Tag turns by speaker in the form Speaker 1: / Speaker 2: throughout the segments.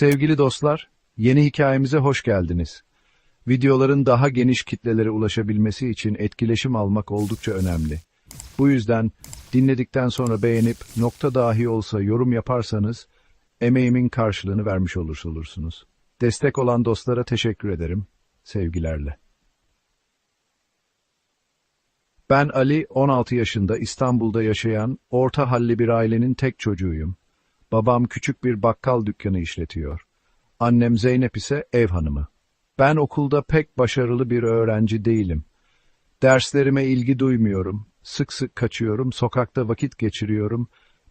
Speaker 1: Sevgili dostlar, yeni hikayemize hoş geldiniz. Videoların daha geniş kitlelere ulaşabilmesi için etkileşim almak oldukça önemli. Bu yüzden dinledikten sonra beğenip nokta dahi olsa yorum yaparsanız emeğimin karşılığını vermiş olursunuz. Destek olan dostlara teşekkür ederim. Sevgilerle. Ben Ali, 16 yaşında İstanbul'da yaşayan orta halli bir ailenin tek çocuğuyum. Babam küçük bir bakkal dükkanı işletiyor. Annem Zeynep ise ev hanımı. Ben okulda pek başarılı bir öğrenci değilim. Derslerime ilgi duymuyorum. Sık sık kaçıyorum, sokakta vakit geçiriyorum.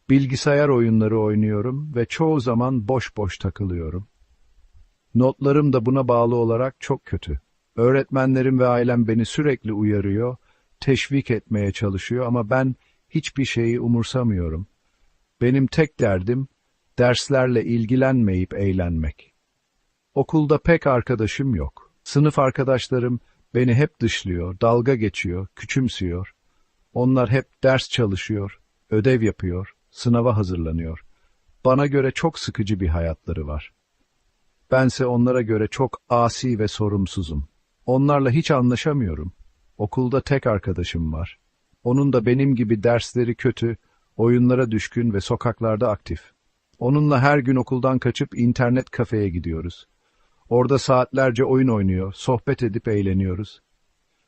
Speaker 1: Bilgisayar oyunları oynuyorum ve çoğu zaman boş boş takılıyorum. Notlarım da buna bağlı olarak çok kötü. Öğretmenlerim ve ailem beni sürekli uyarıyor, teşvik etmeye çalışıyor ama ben hiçbir şeyi umursamıyorum. Benim tek derdim derslerle ilgilenmeyip eğlenmek. Okulda pek arkadaşım yok. Sınıf arkadaşlarım beni hep dışlıyor, dalga geçiyor, küçümsüyor. Onlar hep ders çalışıyor, ödev yapıyor, sınava hazırlanıyor. Bana göre çok sıkıcı bir hayatları var. Bense onlara göre çok asi ve sorumsuzum. Onlarla hiç anlaşamıyorum. Okulda tek arkadaşım var. Onun da benim gibi dersleri kötü, oyunlara düşkün ve sokaklarda aktif. Onunla her gün okuldan kaçıp internet kafeye gidiyoruz. Orada saatlerce oyun oynuyor, sohbet edip eğleniyoruz.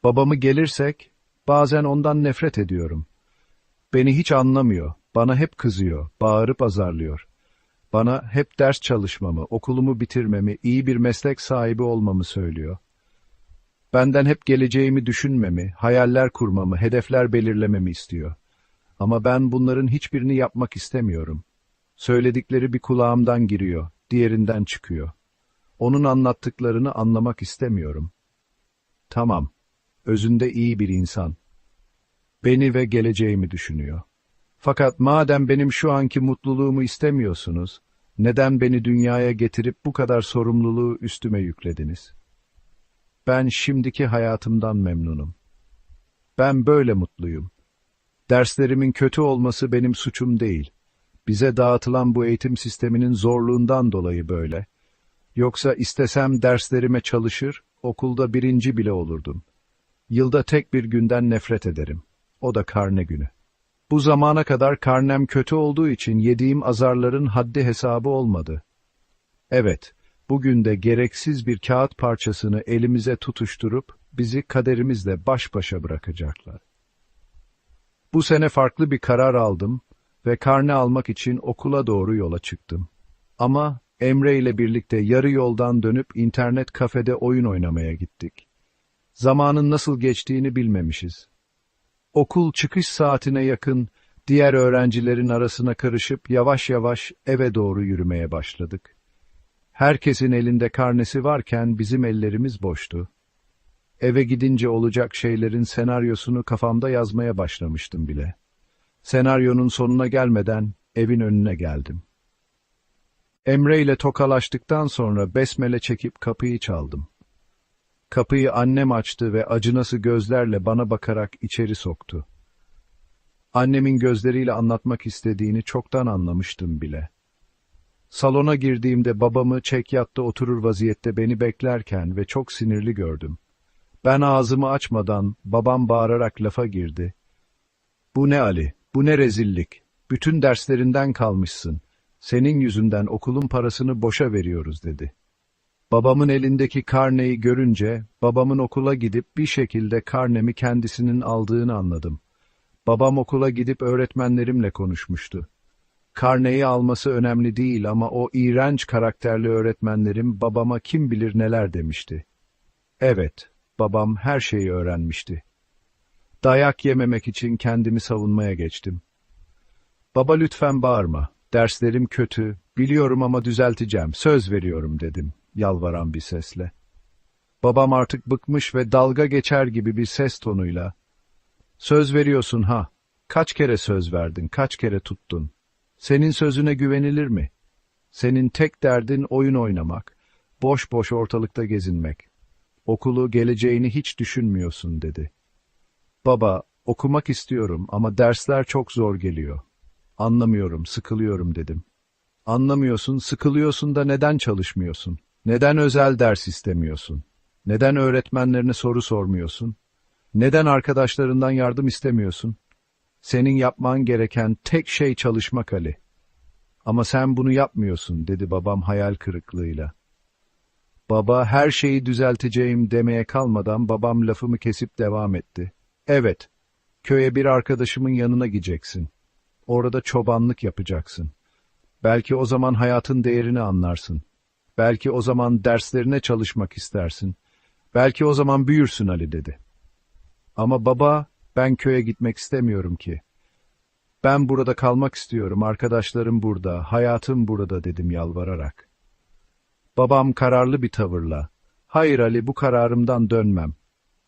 Speaker 1: Babamı gelirsek, bazen ondan nefret ediyorum. Beni hiç anlamıyor, bana hep kızıyor, bağırıp azarlıyor. Bana hep ders çalışmamı, okulumu bitirmemi, iyi bir meslek sahibi olmamı söylüyor. Benden hep geleceğimi düşünmemi, hayaller kurmamı, hedefler belirlememi istiyor. Ama ben bunların hiçbirini yapmak istemiyorum. Söyledikleri bir kulağımdan giriyor, diğerinden çıkıyor. Onun anlattıklarını anlamak istemiyorum. Tamam, özünde iyi bir insan. Beni ve geleceğimi düşünüyor. Fakat madem benim şu anki mutluluğumu istemiyorsunuz, neden beni dünyaya getirip bu kadar sorumluluğu üstüme yüklediniz? Ben şimdiki hayatımdan memnunum. Ben böyle mutluyum. Derslerimin kötü olması benim suçum değil. Bize dağıtılan bu eğitim sisteminin zorluğundan dolayı böyle. Yoksa istesem derslerime çalışır, okulda birinci bile olurdum. Yılda tek bir günden nefret ederim. O da karne günü. Bu zamana kadar karnem kötü olduğu için yediğim azarların haddi hesabı olmadı. Evet, bugün de gereksiz bir kağıt parçasını elimize tutuşturup bizi kaderimizle baş başa bırakacaklar. Bu sene farklı bir karar aldım ve karne almak için okula doğru yola çıktım. Ama Emre ile birlikte yarı yoldan dönüp internet kafede oyun oynamaya gittik. Zamanın nasıl geçtiğini bilmemişiz. Okul çıkış saatine yakın diğer öğrencilerin arasına karışıp yavaş yavaş eve doğru yürümeye başladık. Herkesin elinde karnesi varken bizim ellerimiz boştu. Eve gidince olacak şeylerin senaryosunu kafamda yazmaya başlamıştım bile. Senaryonun sonuna gelmeden evin önüne geldim. Emre ile tokalaştıktan sonra besmele çekip kapıyı çaldım. Kapıyı annem açtı ve acınası gözlerle bana bakarak içeri soktu. Annemin gözleriyle anlatmak istediğini çoktan anlamıştım bile. Salona girdiğimde babamı çekyatta oturur vaziyette beni beklerken ve çok sinirli gördüm. Ben ağzımı açmadan babam bağırarak lafa girdi. Bu ne Ali, bu ne rezillik, bütün derslerinden kalmışsın. Senin yüzünden okulun parasını boşa veriyoruz dedi. Babamın elindeki karneyi görünce, babamın okula gidip bir şekilde karnemi kendisinin aldığını anladım. Babam okula gidip öğretmenlerimle konuşmuştu. Karneyi alması önemli değil ama o iğrenç karakterli öğretmenlerim babama kim bilir neler demişti. Evet, babam her şeyi öğrenmişti. Dayak yememek için kendimi savunmaya geçtim. Baba lütfen bağırma, derslerim kötü, biliyorum ama düzelteceğim, söz veriyorum dedim, yalvaran bir sesle. Babam artık bıkmış ve dalga geçer gibi bir ses tonuyla, Söz veriyorsun ha, kaç kere söz verdin, kaç kere tuttun. Senin sözüne güvenilir mi? Senin tek derdin oyun oynamak, boş boş ortalıkta gezinmek. Okulu, geleceğini hiç düşünmüyorsun dedi. Baba, okumak istiyorum ama dersler çok zor geliyor. Anlamıyorum, sıkılıyorum dedim. Anlamıyorsun, sıkılıyorsun da neden çalışmıyorsun? Neden özel ders istemiyorsun? Neden öğretmenlerine soru sormuyorsun? Neden arkadaşlarından yardım istemiyorsun? Senin yapman gereken tek şey çalışmak Ali. Ama sen bunu yapmıyorsun, dedi babam hayal kırıklığıyla. Baba her şeyi düzelteceğim demeye kalmadan babam lafımı kesip devam etti. Evet, köye bir arkadaşımın yanına gideceksin. Orada çobanlık yapacaksın. Belki o zaman hayatın değerini anlarsın. Belki o zaman derslerine çalışmak istersin. Belki o zaman büyürsün Ali dedi. Ama baba, ben köye gitmek istemiyorum ki. Ben burada kalmak istiyorum, arkadaşlarım burada, hayatım burada dedim yalvararak. Babam kararlı bir tavırla, hayır Ali bu kararımdan dönmem.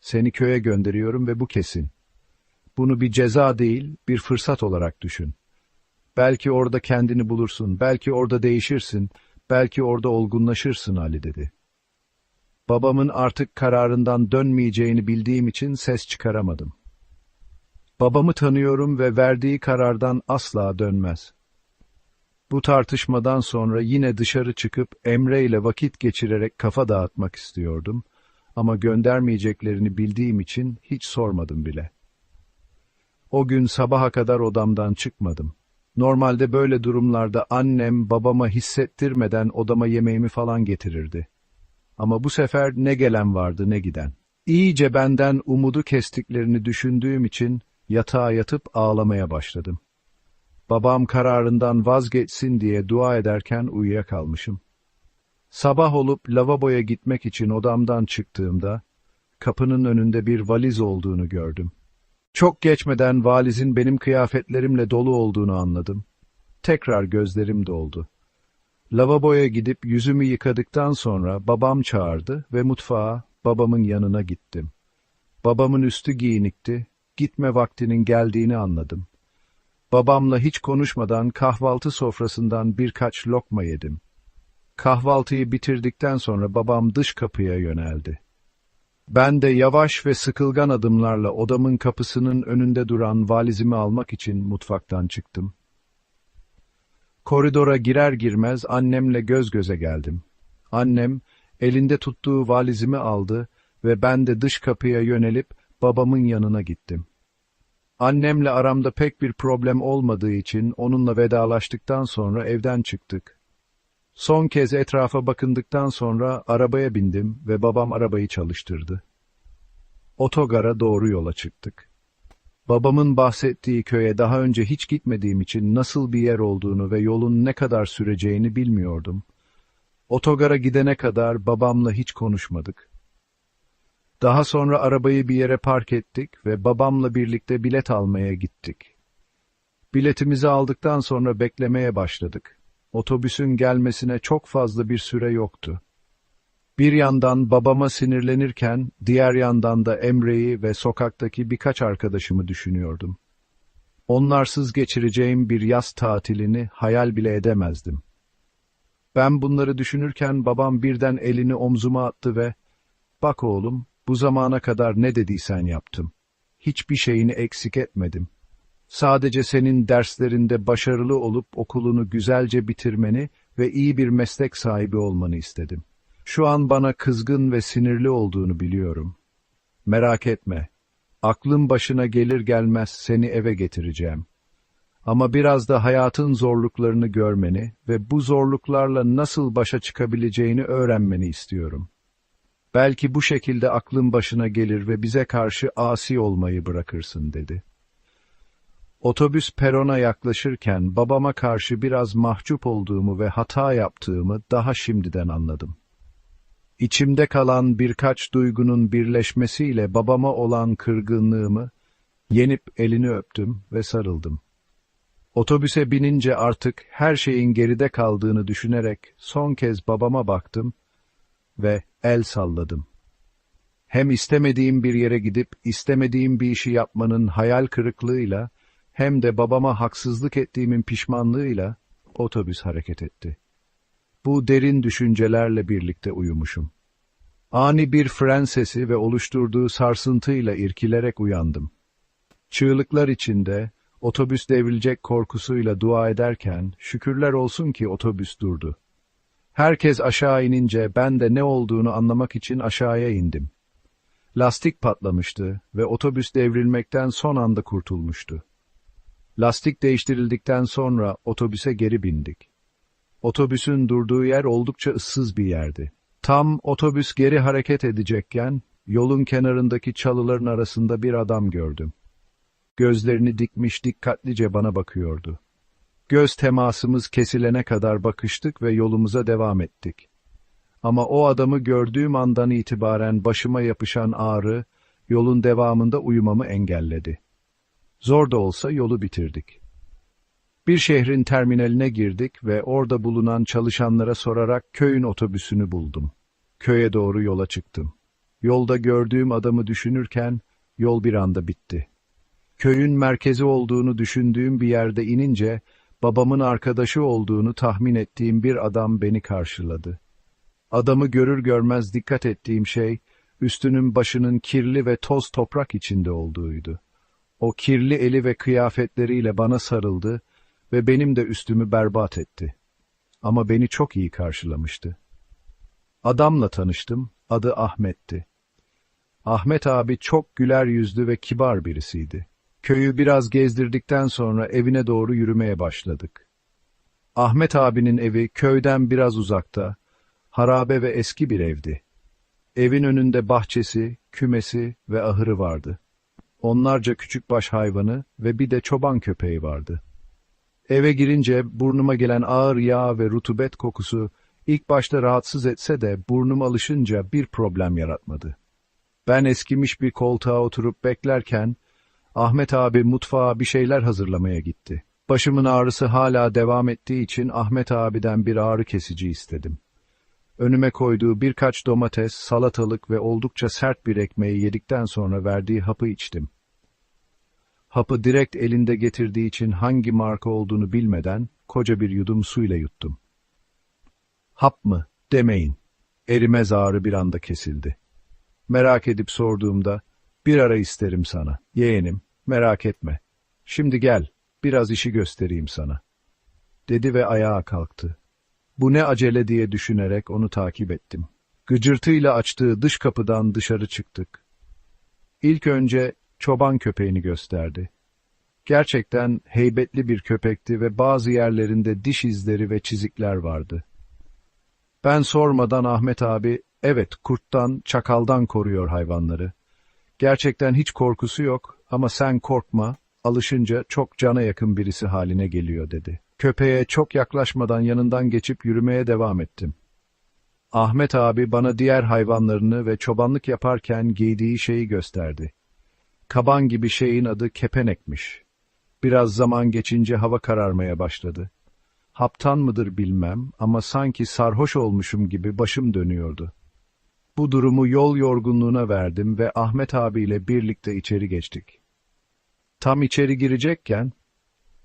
Speaker 1: Seni köye gönderiyorum ve bu kesin. Bunu bir ceza değil, bir fırsat olarak düşün. Belki orada kendini bulursun, belki orada değişirsin, belki orada olgunlaşırsın Ali dedi. Babamın artık kararından dönmeyeceğini bildiğim için ses çıkaramadım. Babamı tanıyorum ve verdiği karardan asla dönmez. Bu tartışmadan sonra yine dışarı çıkıp Emre ile vakit geçirerek kafa dağıtmak istiyordum ama göndermeyeceklerini bildiğim için hiç sormadım bile. O gün sabaha kadar odamdan çıkmadım. Normalde böyle durumlarda annem babama hissettirmeden odama yemeğimi falan getirirdi. Ama bu sefer ne gelen vardı ne giden. İyice benden umudu kestiklerini düşündüğüm için yatağa yatıp ağlamaya başladım. Babam kararından vazgeçsin diye dua ederken uyuyakalmışım. Sabah olup lavaboya gitmek için odamdan çıktığımda, kapının önünde bir valiz olduğunu gördüm. Çok geçmeden valizin benim kıyafetlerimle dolu olduğunu anladım. Tekrar gözlerim doldu. Lavaboya gidip yüzümü yıkadıktan sonra babam çağırdı ve mutfağa babamın yanına gittim. Babamın üstü giyinikti, gitme vaktinin geldiğini anladım. Babamla hiç konuşmadan kahvaltı sofrasından birkaç lokma yedim. Kahvaltıyı bitirdikten sonra babam dış kapıya yöneldi. Ben de yavaş ve sıkılgan adımlarla odamın kapısının önünde duran valizimi almak için mutfaktan çıktım. Koridora girer girmez annemle göz göze geldim. Annem elinde tuttuğu valizimi aldı ve ben de dış kapıya yönelip babamın yanına gittim. Annemle aramda pek bir problem olmadığı için onunla vedalaştıktan sonra evden çıktık. Son kez etrafa bakındıktan sonra arabaya bindim ve babam arabayı çalıştırdı. Otogara doğru yola çıktık. Babamın bahsettiği köye daha önce hiç gitmediğim için nasıl bir yer olduğunu ve yolun ne kadar süreceğini bilmiyordum. Otogara gidene kadar babamla hiç konuşmadık. Daha sonra arabayı bir yere park ettik ve babamla birlikte bilet almaya gittik. Biletimizi aldıktan sonra beklemeye başladık. Otobüsün gelmesine çok fazla bir süre yoktu. Bir yandan babama sinirlenirken, diğer yandan da Emre'yi ve sokaktaki birkaç arkadaşımı düşünüyordum. Onlarsız geçireceğim bir yaz tatilini hayal bile edemezdim. Ben bunları düşünürken babam birden elini omzuma attı ve ''Bak oğlum, bu zamana kadar ne dediysen yaptım. Hiçbir şeyini eksik etmedim. Sadece senin derslerinde başarılı olup okulunu güzelce bitirmeni ve iyi bir meslek sahibi olmanı istedim. Şu an bana kızgın ve sinirli olduğunu biliyorum. Merak etme. Aklın başına gelir gelmez seni eve getireceğim. Ama biraz da hayatın zorluklarını görmeni ve bu zorluklarla nasıl başa çıkabileceğini öğrenmeni istiyorum. Belki bu şekilde aklın başına gelir ve bize karşı asi olmayı bırakırsın dedi. Otobüs perona yaklaşırken babama karşı biraz mahcup olduğumu ve hata yaptığımı daha şimdiden anladım. İçimde kalan birkaç duygunun birleşmesiyle babama olan kırgınlığımı yenip elini öptüm ve sarıldım. Otobüse binince artık her şeyin geride kaldığını düşünerek son kez babama baktım ve el salladım. Hem istemediğim bir yere gidip istemediğim bir işi yapmanın hayal kırıklığıyla hem de babama haksızlık ettiğimin pişmanlığıyla otobüs hareket etti. Bu derin düşüncelerle birlikte uyumuşum. Ani bir fren sesi ve oluşturduğu sarsıntıyla irkilerek uyandım. Çığlıklar içinde Otobüs devrilecek korkusuyla dua ederken şükürler olsun ki otobüs durdu. Herkes aşağı inince ben de ne olduğunu anlamak için aşağıya indim. Lastik patlamıştı ve otobüs devrilmekten son anda kurtulmuştu. Lastik değiştirildikten sonra otobüse geri bindik. Otobüsün durduğu yer oldukça ıssız bir yerdi. Tam otobüs geri hareket edecekken yolun kenarındaki çalıların arasında bir adam gördüm. Gözlerini dikmiş dikkatlice bana bakıyordu. Göz temasımız kesilene kadar bakıştık ve yolumuza devam ettik. Ama o adamı gördüğüm andan itibaren başıma yapışan ağrı, yolun devamında uyumamı engelledi. Zor da olsa yolu bitirdik. Bir şehrin terminaline girdik ve orada bulunan çalışanlara sorarak köyün otobüsünü buldum. Köye doğru yola çıktım. Yolda gördüğüm adamı düşünürken yol bir anda bitti. Köyün merkezi olduğunu düşündüğüm bir yerde inince babamın arkadaşı olduğunu tahmin ettiğim bir adam beni karşıladı. Adamı görür görmez dikkat ettiğim şey üstünün başının kirli ve toz toprak içinde olduğuydu. O kirli eli ve kıyafetleriyle bana sarıldı ve benim de üstümü berbat etti. Ama beni çok iyi karşılamıştı. Adamla tanıştım, adı Ahmet'ti. Ahmet abi çok güler yüzlü ve kibar birisiydi. Köyü biraz gezdirdikten sonra evine doğru yürümeye başladık. Ahmet abinin evi köyden biraz uzakta, harabe ve eski bir evdi. Evin önünde bahçesi, kümesi ve ahırı vardı. Onlarca küçükbaş hayvanı ve bir de çoban köpeği vardı. Eve girince burnuma gelen ağır yağ ve rutubet kokusu ilk başta rahatsız etse de burnum alışınca bir problem yaratmadı. Ben eskimiş bir koltuğa oturup beklerken Ahmet abi mutfağa bir şeyler hazırlamaya gitti. Başımın ağrısı hala devam ettiği için Ahmet abiden bir ağrı kesici istedim. Önüme koyduğu birkaç domates, salatalık ve oldukça sert bir ekmeği yedikten sonra verdiği hapı içtim. Hapı direkt elinde getirdiği için hangi marka olduğunu bilmeden koca bir yudum suyla yuttum. Hap mı? Demeyin. Erimez ağrı bir anda kesildi. Merak edip sorduğumda, bir ara isterim sana, yeğenim, merak etme. Şimdi gel, biraz işi göstereyim sana. Dedi ve ayağa kalktı. Bu ne acele diye düşünerek onu takip ettim. Gıcırtıyla açtığı dış kapıdan dışarı çıktık. İlk önce çoban köpeğini gösterdi. Gerçekten heybetli bir köpekti ve bazı yerlerinde diş izleri ve çizikler vardı. Ben sormadan Ahmet abi, evet kurttan, çakaldan koruyor hayvanları. Gerçekten hiç korkusu yok ama sen korkma, alışınca çok cana yakın birisi haline geliyor dedi. Köpeğe çok yaklaşmadan yanından geçip yürümeye devam ettim. Ahmet abi bana diğer hayvanlarını ve çobanlık yaparken giydiği şeyi gösterdi. Kaban gibi şeyin adı kepenekmiş. Biraz zaman geçince hava kararmaya başladı. Haptan mıdır bilmem ama sanki sarhoş olmuşum gibi başım dönüyordu. Bu durumu yol yorgunluğuna verdim ve Ahmet abiyle birlikte içeri geçtik. Tam içeri girecekken,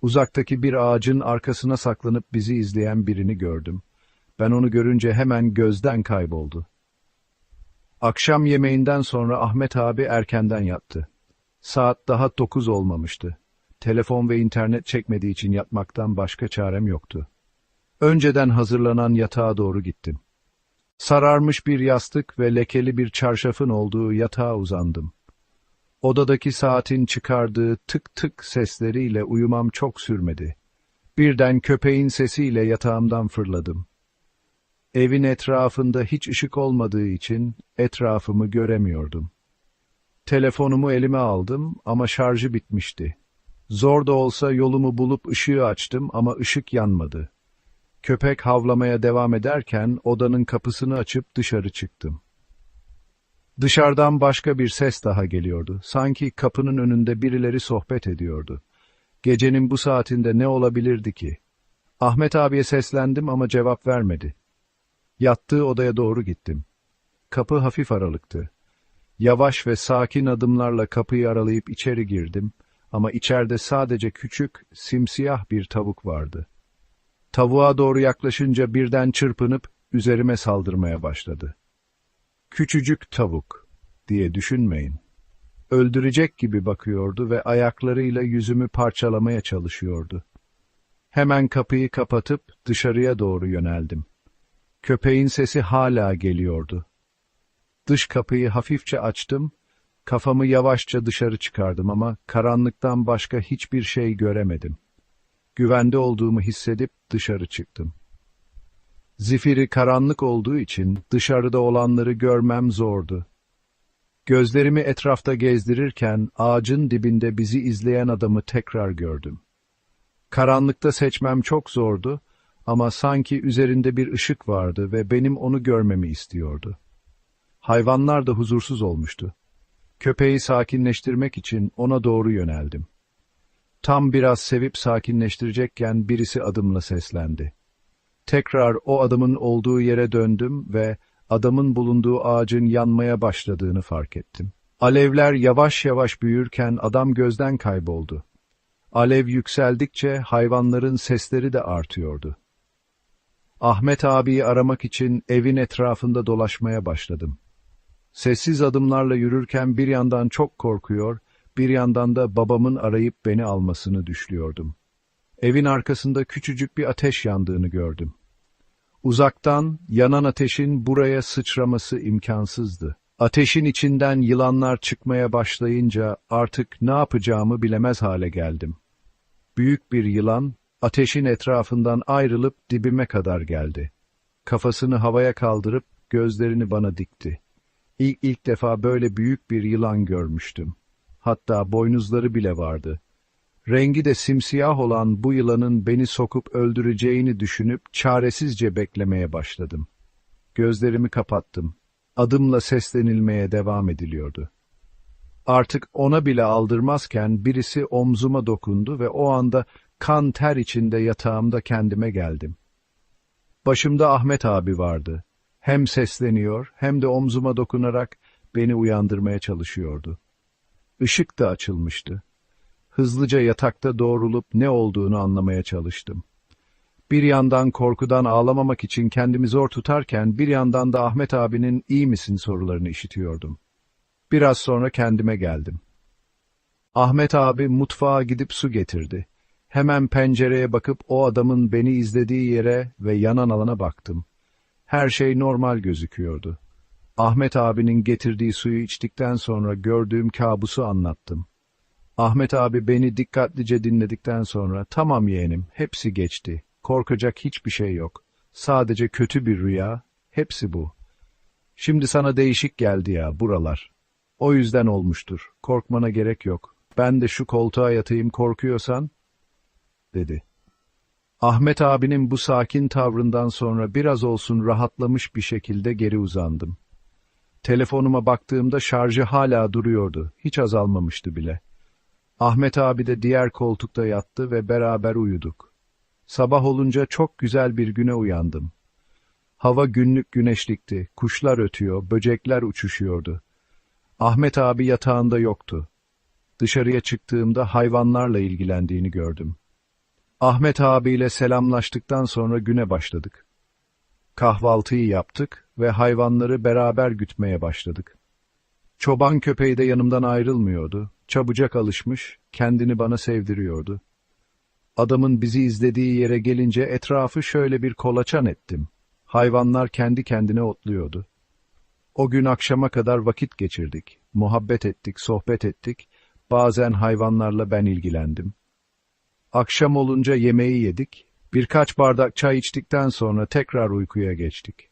Speaker 1: uzaktaki bir ağacın arkasına saklanıp bizi izleyen birini gördüm. Ben onu görünce hemen gözden kayboldu. Akşam yemeğinden sonra Ahmet abi erkenden yattı. Saat daha dokuz olmamıştı. Telefon ve internet çekmediği için yatmaktan başka çarem yoktu. Önceden hazırlanan yatağa doğru gittim. Sararmış bir yastık ve lekeli bir çarşafın olduğu yatağa uzandım. Odadaki saatin çıkardığı tık tık sesleriyle uyumam çok sürmedi. Birden köpeğin sesiyle yatağımdan fırladım. Evin etrafında hiç ışık olmadığı için etrafımı göremiyordum. Telefonumu elime aldım ama şarjı bitmişti. Zor da olsa yolumu bulup ışığı açtım ama ışık yanmadı. Köpek havlamaya devam ederken odanın kapısını açıp dışarı çıktım. Dışarıdan başka bir ses daha geliyordu. Sanki kapının önünde birileri sohbet ediyordu. Gecenin bu saatinde ne olabilirdi ki? Ahmet abiye seslendim ama cevap vermedi. Yattığı odaya doğru gittim. Kapı hafif aralıktı. Yavaş ve sakin adımlarla kapıyı aralayıp içeri girdim ama içeride sadece küçük, simsiyah bir tavuk vardı. Tavuğa doğru yaklaşınca birden çırpınıp üzerime saldırmaya başladı. Küçücük tavuk diye düşünmeyin. öldürecek gibi bakıyordu ve ayaklarıyla yüzümü parçalamaya çalışıyordu. Hemen kapıyı kapatıp dışarıya doğru yöneldim. Köpeğin sesi hala geliyordu. Dış kapıyı hafifçe açtım, kafamı yavaşça dışarı çıkardım ama karanlıktan başka hiçbir şey göremedim. Güvende olduğumu hissedip dışarı çıktım. Zifiri karanlık olduğu için dışarıda olanları görmem zordu. Gözlerimi etrafta gezdirirken ağacın dibinde bizi izleyen adamı tekrar gördüm. Karanlıkta seçmem çok zordu ama sanki üzerinde bir ışık vardı ve benim onu görmemi istiyordu. Hayvanlar da huzursuz olmuştu. Köpeği sakinleştirmek için ona doğru yöneldim. Tam biraz sevip sakinleştirecekken birisi adımla seslendi. Tekrar o adamın olduğu yere döndüm ve adamın bulunduğu ağacın yanmaya başladığını fark ettim. Alevler yavaş yavaş büyürken adam gözden kayboldu. Alev yükseldikçe hayvanların sesleri de artıyordu. Ahmet abiyi aramak için evin etrafında dolaşmaya başladım. Sessiz adımlarla yürürken bir yandan çok korkuyor, bir yandan da babamın arayıp beni almasını düşlüyordum. Evin arkasında küçücük bir ateş yandığını gördüm. Uzaktan yanan ateşin buraya sıçraması imkansızdı. Ateşin içinden yılanlar çıkmaya başlayınca artık ne yapacağımı bilemez hale geldim. Büyük bir yılan ateşin etrafından ayrılıp dibime kadar geldi. Kafasını havaya kaldırıp gözlerini bana dikti. İlk ilk defa böyle büyük bir yılan görmüştüm. Hatta boynuzları bile vardı. Rengi de simsiyah olan bu yılanın beni sokup öldüreceğini düşünüp çaresizce beklemeye başladım. Gözlerimi kapattım. Adımla seslenilmeye devam ediliyordu. Artık ona bile aldırmazken birisi omzuma dokundu ve o anda kan ter içinde yatağımda kendime geldim. Başımda Ahmet abi vardı. Hem sesleniyor hem de omzuma dokunarak beni uyandırmaya çalışıyordu. Işık da açılmıştı. Hızlıca yatakta doğrulup ne olduğunu anlamaya çalıştım. Bir yandan korkudan ağlamamak için kendimi zor tutarken bir yandan da Ahmet abinin iyi misin sorularını işitiyordum. Biraz sonra kendime geldim. Ahmet abi mutfağa gidip su getirdi. Hemen pencereye bakıp o adamın beni izlediği yere ve yanan alana baktım. Her şey normal gözüküyordu. Ahmet abinin getirdiği suyu içtikten sonra gördüğüm kabusu anlattım. Ahmet abi beni dikkatlice dinledikten sonra tamam yeğenim hepsi geçti. Korkacak hiçbir şey yok. Sadece kötü bir rüya. Hepsi bu. Şimdi sana değişik geldi ya buralar. O yüzden olmuştur. Korkmana gerek yok. Ben de şu koltuğa yatayım korkuyorsan, dedi. Ahmet abinin bu sakin tavrından sonra biraz olsun rahatlamış bir şekilde geri uzandım. Telefonuma baktığımda şarjı hala duruyordu. Hiç azalmamıştı bile. Ahmet abi de diğer koltukta yattı ve beraber uyuduk. Sabah olunca çok güzel bir güne uyandım. Hava günlük güneşlikti, kuşlar ötüyor, böcekler uçuşuyordu. Ahmet abi yatağında yoktu. Dışarıya çıktığımda hayvanlarla ilgilendiğini gördüm. Ahmet abiyle selamlaştıktan sonra güne başladık. Kahvaltıyı yaptık ve hayvanları beraber gütmeye başladık. Çoban köpeği de yanımdan ayrılmıyordu. Çabucak alışmış, kendini bana sevdiriyordu. Adamın bizi izlediği yere gelince etrafı şöyle bir kolaçan ettim. Hayvanlar kendi kendine otluyordu. O gün akşama kadar vakit geçirdik. Muhabbet ettik, sohbet ettik. Bazen hayvanlarla ben ilgilendim. Akşam olunca yemeği yedik. Birkaç bardak çay içtikten sonra tekrar uykuya geçtik.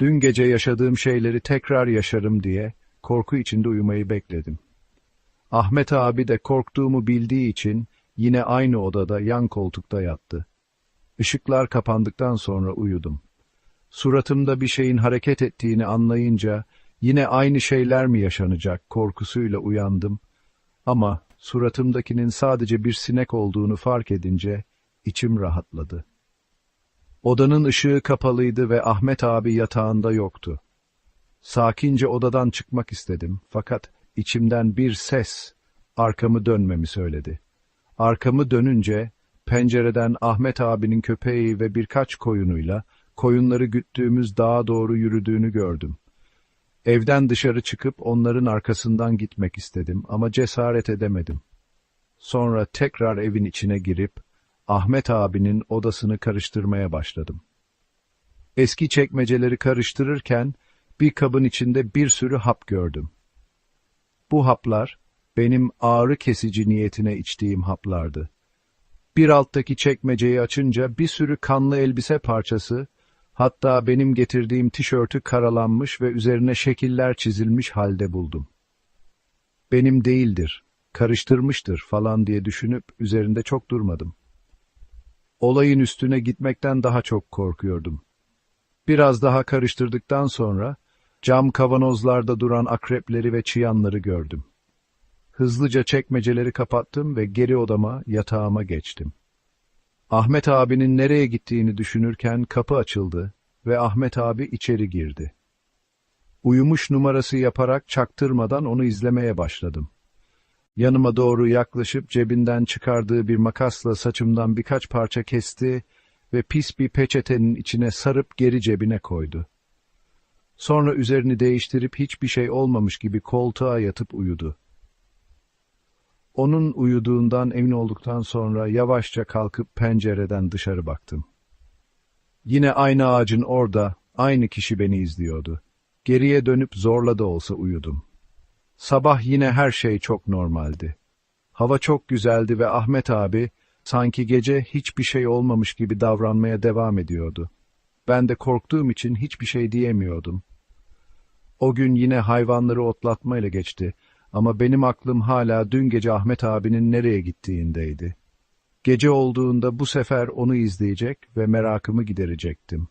Speaker 1: Dün gece yaşadığım şeyleri tekrar yaşarım diye korku içinde uyumayı bekledim. Ahmet abi de korktuğumu bildiği için yine aynı odada yan koltukta yattı. Işıklar kapandıktan sonra uyudum. Suratımda bir şeyin hareket ettiğini anlayınca yine aynı şeyler mi yaşanacak korkusuyla uyandım ama suratımdakinin sadece bir sinek olduğunu fark edince içim rahatladı. Odanın ışığı kapalıydı ve Ahmet abi yatağında yoktu. Sakince odadan çıkmak istedim fakat içimden bir ses arkamı dönmemi söyledi. Arkamı dönünce pencereden Ahmet abinin köpeği ve birkaç koyunuyla koyunları güttüğümüz dağa doğru yürüdüğünü gördüm. Evden dışarı çıkıp onların arkasından gitmek istedim ama cesaret edemedim. Sonra tekrar evin içine girip Ahmet abinin odasını karıştırmaya başladım. Eski çekmeceleri karıştırırken bir kabın içinde bir sürü hap gördüm. Bu haplar benim ağrı kesici niyetine içtiğim haplardı. Bir alttaki çekmeceyi açınca bir sürü kanlı elbise parçası, hatta benim getirdiğim tişörtü karalanmış ve üzerine şekiller çizilmiş halde buldum. Benim değildir, karıştırmıştır falan diye düşünüp üzerinde çok durmadım. Olayın üstüne gitmekten daha çok korkuyordum. Biraz daha karıştırdıktan sonra cam kavanozlarda duran akrepleri ve çıyanları gördüm. Hızlıca çekmeceleri kapattım ve geri odama, yatağıma geçtim. Ahmet abinin nereye gittiğini düşünürken kapı açıldı ve Ahmet abi içeri girdi. Uyumuş numarası yaparak çaktırmadan onu izlemeye başladım. Yanıma doğru yaklaşıp cebinden çıkardığı bir makasla saçımdan birkaç parça kesti ve pis bir peçetenin içine sarıp geri cebine koydu. Sonra üzerini değiştirip hiçbir şey olmamış gibi koltuğa yatıp uyudu. Onun uyuduğundan emin olduktan sonra yavaşça kalkıp pencereden dışarı baktım. Yine aynı ağacın orada, aynı kişi beni izliyordu. Geriye dönüp zorla da olsa uyudum. Sabah yine her şey çok normaldi. Hava çok güzeldi ve Ahmet abi sanki gece hiçbir şey olmamış gibi davranmaya devam ediyordu. Ben de korktuğum için hiçbir şey diyemiyordum. O gün yine hayvanları otlatmayla geçti ama benim aklım hala dün gece Ahmet abinin nereye gittiğindeydi. Gece olduğunda bu sefer onu izleyecek ve merakımı giderecektim.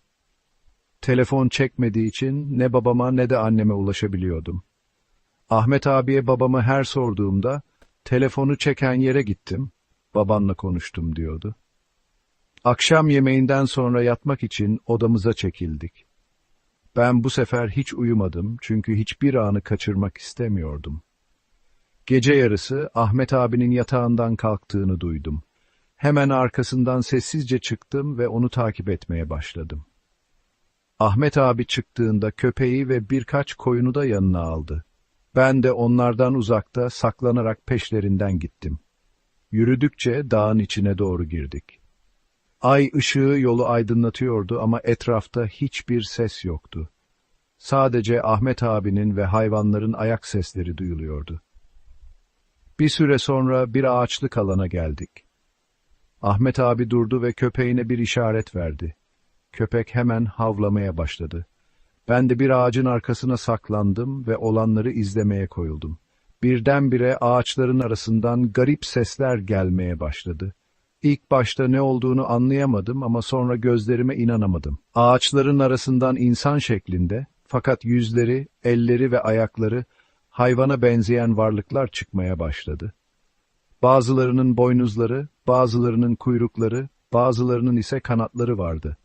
Speaker 1: Telefon çekmediği için ne babama ne de anneme ulaşabiliyordum. Ahmet abiye babamı her sorduğumda, telefonu çeken yere gittim, babanla konuştum diyordu. Akşam yemeğinden sonra yatmak için odamıza çekildik. Ben bu sefer hiç uyumadım çünkü hiçbir anı kaçırmak istemiyordum. Gece yarısı Ahmet abinin yatağından kalktığını duydum. Hemen arkasından sessizce çıktım ve onu takip etmeye başladım. Ahmet abi çıktığında köpeği ve birkaç koyunu da yanına aldı. Ben de onlardan uzakta saklanarak peşlerinden gittim. Yürüdükçe dağın içine doğru girdik. Ay ışığı yolu aydınlatıyordu ama etrafta hiçbir ses yoktu. Sadece Ahmet abinin ve hayvanların ayak sesleri duyuluyordu. Bir süre sonra bir ağaçlık alana geldik. Ahmet abi durdu ve köpeğine bir işaret verdi. Köpek hemen havlamaya başladı. Ben de bir ağacın arkasına saklandım ve olanları izlemeye koyuldum. Birdenbire ağaçların arasından garip sesler gelmeye başladı. İlk başta ne olduğunu anlayamadım ama sonra gözlerime inanamadım. Ağaçların arasından insan şeklinde fakat yüzleri, elleri ve ayakları hayvana benzeyen varlıklar çıkmaya başladı. Bazılarının boynuzları, bazılarının kuyrukları, bazılarının ise kanatları vardı.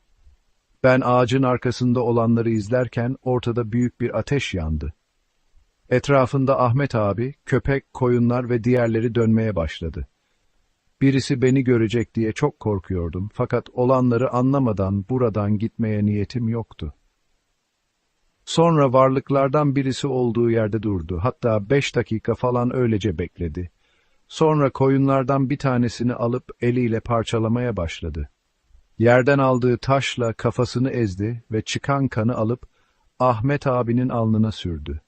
Speaker 1: Ben ağacın arkasında olanları izlerken ortada büyük bir ateş yandı. Etrafında Ahmet abi, köpek, koyunlar ve diğerleri dönmeye başladı. Birisi beni görecek diye çok korkuyordum fakat olanları anlamadan buradan gitmeye niyetim yoktu. Sonra varlıklardan birisi olduğu yerde durdu. Hatta beş dakika falan öylece bekledi. Sonra koyunlardan bir tanesini alıp eliyle parçalamaya başladı. Yerden aldığı taşla kafasını ezdi ve çıkan kanı alıp Ahmet abinin alnına sürdü.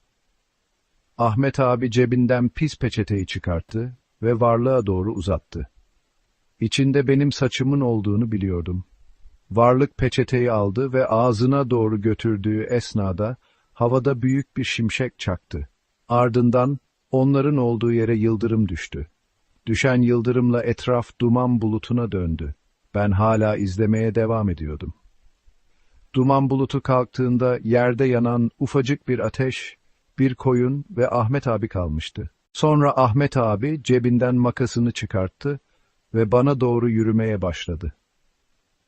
Speaker 1: Ahmet abi cebinden pis peçeteyi çıkarttı ve varlığa doğru uzattı. İçinde benim saçımın olduğunu biliyordum. Varlık peçeteyi aldı ve ağzına doğru götürdüğü esnada havada büyük bir şimşek çaktı. Ardından onların olduğu yere yıldırım düştü. Düşen yıldırımla etraf duman bulutuna döndü. Ben hala izlemeye devam ediyordum. Duman bulutu kalktığında yerde yanan ufacık bir ateş, bir koyun ve Ahmet abi kalmıştı. Sonra Ahmet abi cebinden makasını çıkarttı ve bana doğru yürümeye başladı.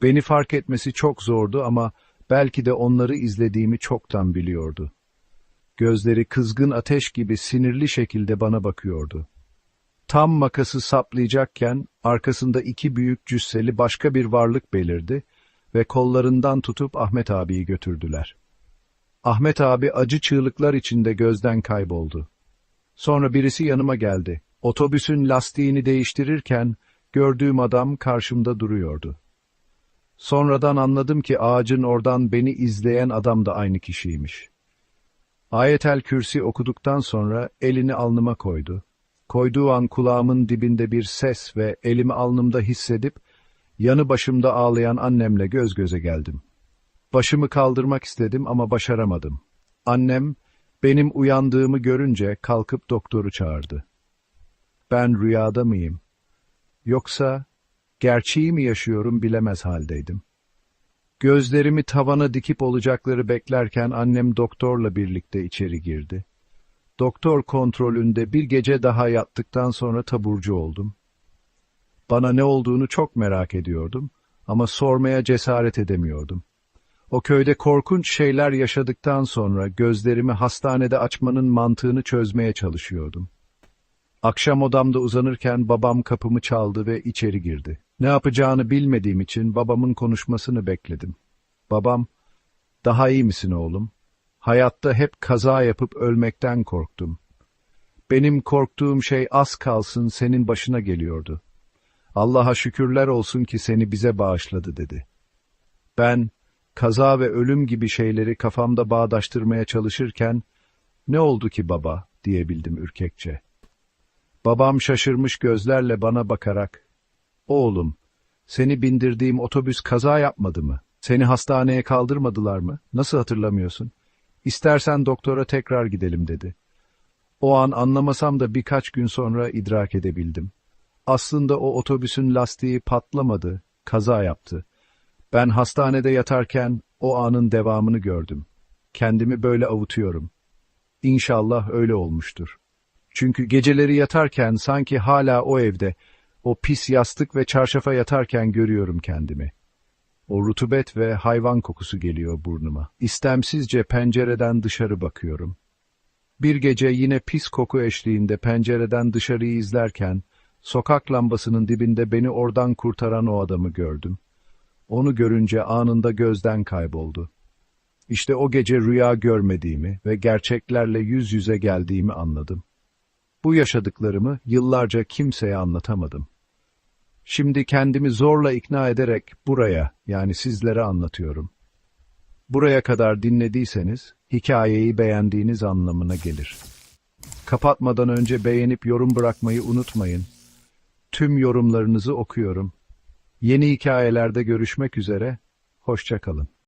Speaker 1: Beni fark etmesi çok zordu ama belki de onları izlediğimi çoktan biliyordu. Gözleri kızgın ateş gibi sinirli şekilde bana bakıyordu. Tam makası saplayacakken arkasında iki büyük cüsseli başka bir varlık belirdi ve kollarından tutup Ahmet abiyi götürdüler. Ahmet abi acı çığlıklar içinde gözden kayboldu. Sonra birisi yanıma geldi. Otobüsün lastiğini değiştirirken gördüğüm adam karşımda duruyordu. Sonradan anladım ki ağacın oradan beni izleyen adam da aynı kişiymiş. Ayetel Kürsi okuduktan sonra elini alnıma koydu. Koyduğu an kulağımın dibinde bir ses ve elimi alnımda hissedip yanı başımda ağlayan annemle göz göze geldim. Başımı kaldırmak istedim ama başaramadım. Annem benim uyandığımı görünce kalkıp doktoru çağırdı. Ben rüyada mıyım? Yoksa gerçeği mi yaşıyorum bilemez haldeydim. Gözlerimi tavana dikip olacakları beklerken annem doktorla birlikte içeri girdi. Doktor kontrolünde bir gece daha yattıktan sonra taburcu oldum. Bana ne olduğunu çok merak ediyordum ama sormaya cesaret edemiyordum. O köyde korkunç şeyler yaşadıktan sonra gözlerimi hastanede açmanın mantığını çözmeye çalışıyordum. Akşam odamda uzanırken babam kapımı çaldı ve içeri girdi. Ne yapacağını bilmediğim için babamın konuşmasını bekledim. Babam, daha iyi misin oğlum? Hayatta hep kaza yapıp ölmekten korktum. Benim korktuğum şey az kalsın senin başına geliyordu. Allah'a şükürler olsun ki seni bize bağışladı dedi. Ben, kaza ve ölüm gibi şeyleri kafamda bağdaştırmaya çalışırken, ne oldu ki baba diyebildim ürkekçe. Babam şaşırmış gözlerle bana bakarak, oğlum, seni bindirdiğim otobüs kaza yapmadı mı? Seni hastaneye kaldırmadılar mı? Nasıl hatırlamıyorsun? İstersen doktora tekrar gidelim dedi. O an anlamasam da birkaç gün sonra idrak edebildim. Aslında o otobüsün lastiği patlamadı, kaza yaptı. Ben hastanede yatarken o anın devamını gördüm. Kendimi böyle avutuyorum. İnşallah öyle olmuştur. Çünkü geceleri yatarken sanki hala o evde, o pis yastık ve çarşafa yatarken görüyorum kendimi. O rutubet ve hayvan kokusu geliyor burnuma. İstemsizce pencereden dışarı bakıyorum. Bir gece yine pis koku eşliğinde pencereden dışarıyı izlerken, sokak lambasının dibinde beni oradan kurtaran o adamı gördüm. Onu görünce anında gözden kayboldu. İşte o gece rüya görmediğimi ve gerçeklerle yüz yüze geldiğimi anladım. Bu yaşadıklarımı yıllarca kimseye anlatamadım. Şimdi kendimi zorla ikna ederek buraya, yani sizlere anlatıyorum. Buraya kadar dinlediyseniz, hikayeyi beğendiğiniz anlamına gelir. Kapatmadan önce beğenip yorum bırakmayı unutmayın. Tüm yorumlarınızı okuyorum. Yeni hikayelerde görüşmek üzere, hoşça kalın.